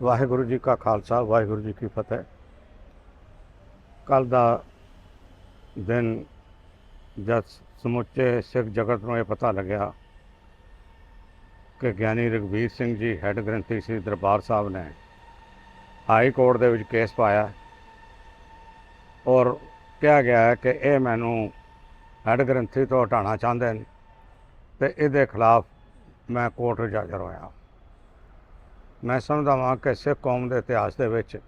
ਵਾਹਿਗੁਰੂ ਜੀ ਕਾ ਖਾਲਸਾ, ਵਾਹਿਗੁਰੂ ਜੀ ਕੀ ਫਤਿਹ। ਕੱਲ ਦਾ ਦਿਨ ਜਦ ਸਮੁੱਚੇ ਸਿੱਖ ਜਗਤ ਨੂੰ ਇਹ ਪਤਾ ਲੱਗਿਆ ਕਿ ਗਿਆਨੀ ਰਘਵੀਰ ਸਿੰਘ ਜੀ ਹੈੱਡ ਗ੍ਰੰਥੀ ਸ੍ਰੀ ਦਰਬਾਰ ਸਾਹਿਬ ਨੇ ਹਾਈ ਕੋਰਟ ਦੇ ਵਿੱਚ ਕੇਸ ਪਾਇਆ ਔਰ ਕਿਹਾ ਗਿਆ ਹੈ ਕਿ ਇਹ ਮੈਨੂੰ ਹੈੱਡ ਗ੍ਰੰਥੀ ਤੋਂ ਹਟਾਉਣਾ ਚਾਹੁੰਦੇ ਨੇ ਤੇ ਇਹਦੇ ਖਿਲਾਫ ਮੈਂ ਕੋਰਟ ਵਿੱਚ ਹਾਜ਼ਰ ਹੋਇਆ। ਮੈਂ ਸਮਝਦਾ ਹਾਂ ਕਿ ਸਿੱਖ ਕੌਮ ਦੇ ਇਤਿਹਾਸ ਦੇ ਵਿੱਚ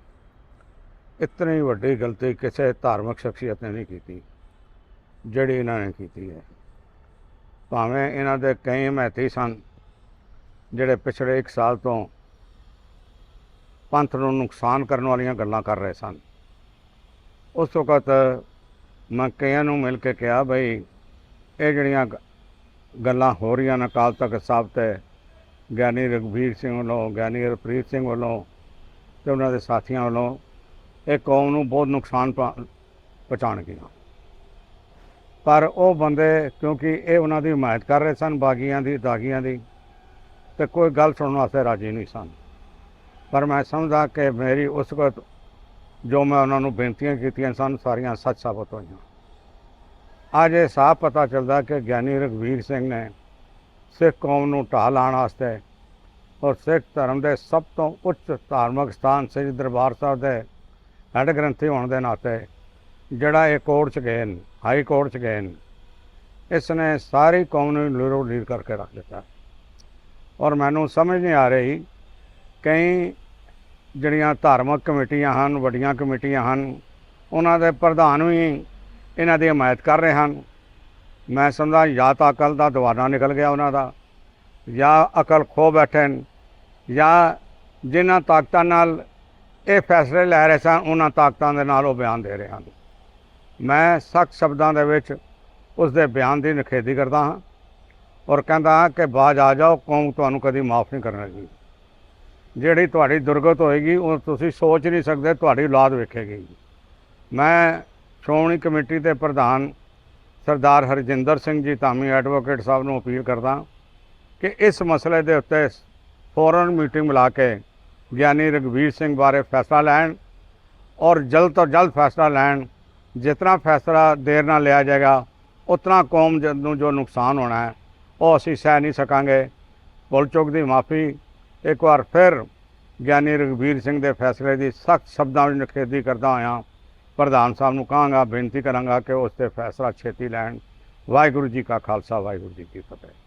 ਇਤਨੀ ਵੱਡੀ ਗਲਤੀ ਕਿਸੇ ਧਾਰਮਿਕ ਸ਼ਖਸੀਅਤ ਨੇ ਨਹੀਂ ਕੀਤੀ, ਜਿਹੜੀ ਇਹਨਾਂ ਨੇ ਕੀਤੀ ਹੈ। ਭਾਵੇਂ ਇਹਨਾਂ ਦੇ ਕਈ ਹਮਾਇਤੀ ਸਨ, ਜਿਹੜੇ ਪਿਛਲੇ 1 ਸਾਲ ਤੋਂ ਪੰਥ ਨੂੰ ਨੁਕਸਾਨ ਕਰਨ ਵਾਲੀਆਂ ਗੱਲਾਂ ਕਰ ਰਹੇ ਸਨ। ਉਸ ਵਕਤ ਮੈਂ ਕਈਆਂ ਨੂੰ ਮਿਲ ਕੇ ਕਿਹਾ, ਬਈ, ਇਹ ਜਿਹੜੀਆਂ ਗ- ਗੱਲਾਂ ਹੋ ਰਹੀਆਂ ਨੇ, ਅਕਾਲ ਤਖਤ ਸਾਹਿਬ ਤੇ ਗਿਆਨੀ ਰਘਬੀਰ ਸਿੰਘ ਵੱਲੋਂ, ਗਿਆਨੀ ਹਰਪ੍ਰੀਤ ਸਿੰਘ ਵੱਲੋਂ ਤੇ ਉਹਨਾਂ ਦੇ ਸਾਥੀਆਂ ਵੱਲੋਂ ਇਹ ਕੌਮ ਨੂੰ ਬਹੁਤ ਨੁਕਸਾਨ ਪਹੁੰ- ਪਹੁੰਚਾਉਣਗੀਆਂ ਪਰ ਉਹ ਬੰਦੇ ਕਿਉਂਕਿ ਇਹ ਉਹਨਾਂ ਦੀ ਹਮਾਇਤ ਕਰ ਰਹੇ ਸਨ, ਬਾਗੀਆਂ ਦੀ, ਦਾਗੀਆਂ ਦੀ, ਤੇ ਕੋਈ ਗੱਲ ਸੁਣਨ ਵਾਸਤੇ ਰਾਜੀ ਨਹੀਂ ਸਨ। ਪਰ ਮੈਂ ਸਮਝਦਾ ਕਿ ਮੇਰੀ ਉਸ ਵਕਤ ਜੋ ਮੈਂ ਉਹਨਾਂ ਨੂੰ ਬੇਨਤੀਆਂ ਕੀਤੀਆਂ ਸਨ, ਸਾਰੀਆਂ ਸੱਚ ਸਾਬਤ ਹੋਈਆਂ। ਅੱਜ ਇਹ ਸਾਫ਼ ਪਤਾ ਚੱਲਦਾ ਕਿ ਗਿਆਨੀ ਰਘਵੀਰ ਸਿੰਘ ਨੇ ਸਿੱਖ ਕੌਮ ਨੂੰ ਢਾਹ ਲਾਉਣ ਵਾਸਤੇ ਔਰ ਸਿੱਖ ਧਰਮ ਦੇ ਸਭ ਤੋਂ ਉੱਚ ਧਾਰਮਿਕ ਸਥਾਨ ਸ੍ਰੀ ਦਰਬਾਰ ਸਾਹਿਬ ਦੇ ਹੈੱਡ ਗ੍ਰੰਥੀ ਹੋਣ ਦੇ ਨਾਤੇ ਜਿਹੜਾ ਇਹ ਕੋਰਟ 'ਚ ਗਏ ਨੇ, ਹਾਈ ਕੋਰਟ 'ਚ ਗਏ ਨੇ ਇਸ ਨੇ ਸਾਰੀ ਕੌਮ ਨੂੰ ਲੀਰੋ ਲੀਰ ਕਰਕੇ ਰੱਖ ਦਿੱਤਾ। ਔਰ ਮੈਨੂੰ ਸਮਝ ਨਹੀਂ ਆ ਰਹੀ ਕਈ ਜਿਹੜੀਆਂ ਧਾਰਮਿਕ ਕਮੇਟੀਆਂ ਹਨ, ਵੱਡੀਆਂ ਕਮੇਟੀਆਂ ਹਨ, ਉਹਨਾਂ ਦੇ ਪ੍ਰਧਾਨ ਵੀ ਇਹਨਾਂ ਦੀ ਹਮਾਇਤ ਕਰ ਰਹੇ ਹਨ। ਮੈਂ ਸਮਝਦਾ ਜਾਂ ਤਾਂ ਅਕਲ ਦਾ ਦਵਾਨਾ ਨਿਕਲ ਗਿਆ ਉਹਨਾਂ ਦਾ, ਜਾਂ ਅਕਲ ਖੋ ਬੈਠੇ ਨੇ ਜਾਂ ਜਿਨ੍ਹਾਂ ਤਾਕਤਾਂ ਨਾਲ ਇਹ ਫੈਸਲੇ ਲੈ ਰਹੇ ਸਨ, ਉਹਨਾਂ ਤਾਕਤਾਂ ਦੇ ਨਾਲ ਉਹ ਬਿਆਨ ਦੇ ਰਹੇ ਹਨ। ਮੈਂ ਸਖਤ ਸ਼ਬਦਾਂ ਦੇ ਵਿੱਚ ਉਸ ਦੇ ਬਿਆਨ ਦੀ ਨਿਖੇਧੀ ਕਰਦਾ ਹਾਂ ਔਰ ਕਹਿੰਦਾ ਹਾਂ ਕਿ ਬਾਜ ਆ ਜਾਓ, ਕੌਮ ਤੁਹਾਨੂੰ ਕਦੀ ਮਾਫ ਨਹੀਂ ਕਰਨਗੀ। ਜਿਹੜੀ ਤੁਹਾਡੀ ਦੁਰਗਤ ਹੋਏਗੀ, ਉਹ ਤੁਸੀਂ ਸੋਚ ਨਹੀਂ ਸਕਦੇ, ਤੁਹਾਡੀ ਔਲਾਦ ਵੇਖੇਗੀ। ਮੈਂ ਸ਼੍ਰੋਮਣੀ ਕਮੇਟੀ ਦੇ ਪ੍ਰਧਾਨ ਸਰਦਾਰ ਹਰਜਿੰਦਰ ਸਿੰਘ ਜੀ, ਧਾਮੀ ਐਡਵੋਕੇਟ ਸਾਹਿਬ ਨੂੰ ਅਪੀਲ ਕਰਦਾ ਕਿ ਇਸ ਮਸਲੇ ਦੇ ਉੱਤੇ ਫੌਰਨ ਮੀਟਿੰਗ ਮਿਲਾ ਕੇ ਗਿਆਨੀ ਰਘਵੀਰ ਸਿੰਘ ਬਾਰੇ ਫੈਸਲਾ ਲੈਣ ਔਰ ਜਲਦ ਤੋਂ ਜਲਦ ਫੈਸਲਾ ਲੈਣ ਜਿਤਨਾ ਫੈਸਲਾ ਦੇਰ ਨਾਲ ਲਿਆ ਜਾਏਗਾ, ਉਤਨਾ ਕੌਮ ਜ- ਨੂੰ ਜੋ ਨੁਕਸਾਨ ਹੋਣਾ ਹੈ, ਉਹ ਅਸੀਂ ਸਹਿ ਨਹੀਂ ਸਕਾਂਗੇ। ਭੁੱਲ ਚੁੱਕ ਦੀ ਮਾਫੀ, ਇੱਕ ਵਾਰ ਫਿਰ ਗਿਆਨੀ ਰਘਵੀਰ ਸਿੰਘ ਦੇ ਫੈਸਲੇ ਦੀ ਸਖਤ ਸ਼ਬਦਾਂ ਵਿੱਚ ਨਿਖੇਧੀ ਕਰਦਾ ਹੋਇਆ ਪ੍ਰਧਾਨ ਸਾਹਿਬ ਨੂੰ ਕਹਾਂਗਾ, ਬੇਨਤੀ ਕਰਾਂਗਾ ਕਿ ਉਸ ਤੇ ਫੈਸਲਾ ਛੇਤੀ ਲੈਣ। ਵਾਹਿਗੁਰੂ ਜੀ ਕਾ ਖਾਲਸਾ, ਵਾਹਿਗੁਰੂ ਜੀ ਕੀ ਫਤਿਹ।